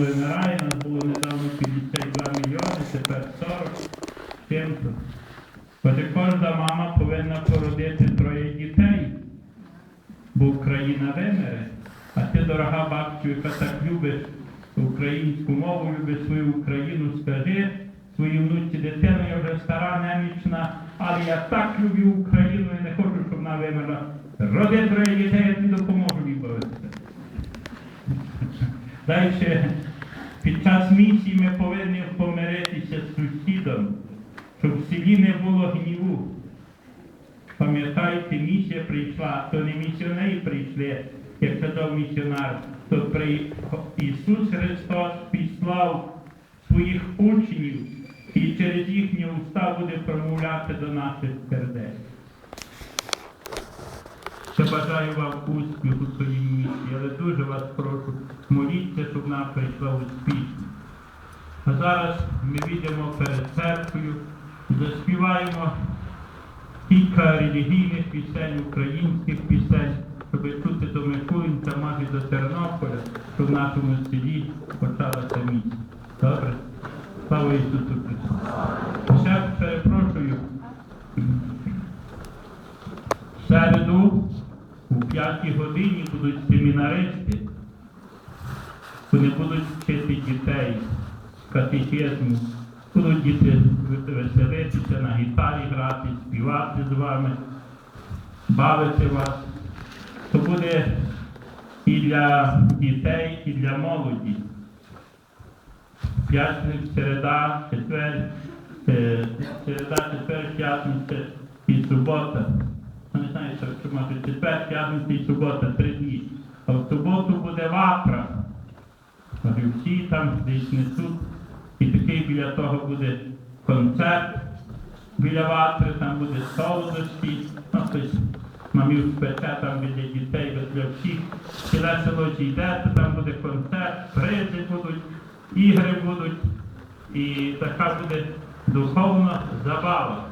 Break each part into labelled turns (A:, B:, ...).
A: Вимирає, нас було недавно 52 мільйони, тепер 40 чим-то. От кожна мама повинна породити троє дітей, бо Україна вимере. А ти, дорога бабцю, яка так любить українську мову, любить свою Україну, скажи своїй внуці дитину, я вже стара, немічна, але я так люблю Україну і не хочу, щоб вона вимерла. Роди троє дітей, я тобі допоможу виборотися. Далі, під час місії ми повинні помиритися з сусідом, щоб в селі не було гніву. Пам'ятаєте, місія прийшла, то не місіонери прийшли, як казав місіонар, то при... Ісус Христос післав своїх учнів і через їхні уста буде промовляти до наших сердець. Я бажаю вам успіху своїй місії, але дуже вас прошу, моліться, щоб вона прийшла успішно. А зараз ми підемо перед церквою, заспіваємо кілька релігійних пісень, українських пісень, щоб чути до Микулинця, майже до Тернополя, щоб в нашому селі почалася місія. Добре? Слава Ісусу Христу! Ще перепрошую. В середу у п'ятій годині будуть семінаристи. Вони будуть вчити дітей катехізму, будуть діти веселитися, на гітарі грати, співати з вами, бавити вас. То буде і для дітей, і для молоді. П'ятниця, середа, четвер, е, середа, четвер, п'ятниця і субота. Не знаю, що може четвер, п'ятниця і субота, три дні. А в суботу буде вапра. Всі там десь несуть. Біля того буде концерт біля ватри, там буде солодощі, ну хтось мамів спече там біля дітей, для всіх. Ціле село зійде, там буде концерт, призи будуть, ігри будуть. І така буде духовна забава.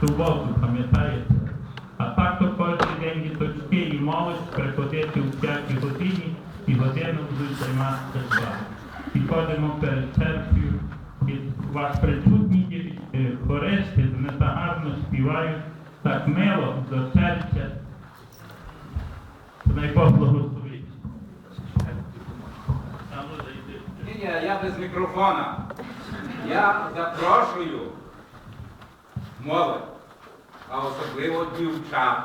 A: Суботу, пам'ятаєте? А так то кожен день діточки і молодь приходити у п'ятій годині і годину будуть займатися з вами. І ходимо перед церквою, вас присутні е, хористи, вони так гарно співають, так мило до серця. Дай Бог благословить.
B: Ні, ні, я без мікрофона. Я запрошую молодь, а особливо дівчат.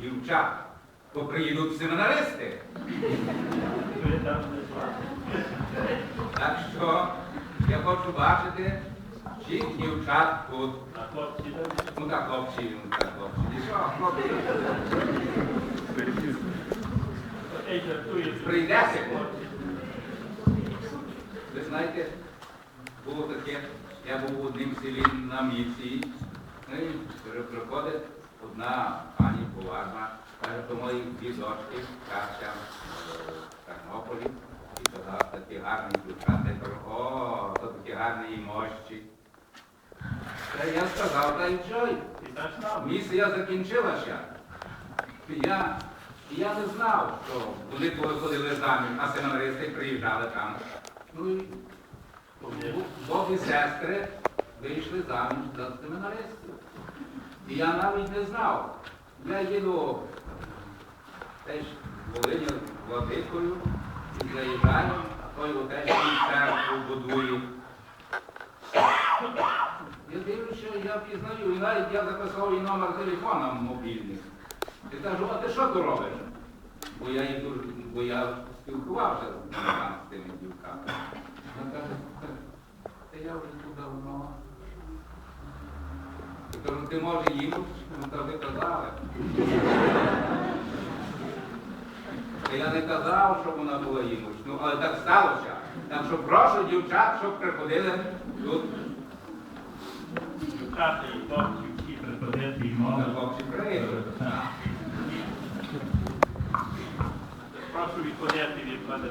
B: Дівчат. Бо приїдуть семінаристи.
A: Ви там не звати.
B: Так що хочу бачити всіх дівчат тут. Ну так, хлопці, ну так, хлопці.
A: Жартують.
B: Прийдеться. Ви знаєте, було таке, я був в однім селі на місії, ну і приходить одна пані поважна, каже, до моїх дві дочки, Катя е, Тернополі, і казала, такі гарні дівчата. Кажу, о, то такі гарні мощі. Та я сказав, та й
A: так.
B: Місія закінчилася. Я, я не знав, що вони коли ходили заміж, а семінаристи приїжджали там. Ну і Бог і сестри вийшли заміж за семінаристів. І я навіть не знав. Я їду теж в Волині владикою і заїжджаю, а той отець церкву будує. Я дивлюся, я пізнаю, і навіть я записав її номер телефона мобільний. І кажу, а ти що тут робиш? Бо я їх дуже, бо я спілкувався з тими дівками. Вона каже, та я вже тут давно. Я кажу, ти може їм? Ну, та казали. Я не казав, щоб вона була їм Ну, але так сталося. Так що прошу дівчат, щоб приходили тут.
A: Дівчата і хлопці всі приходити і мови.
B: хлопці прийдуть.
A: Прошу відходити від мене.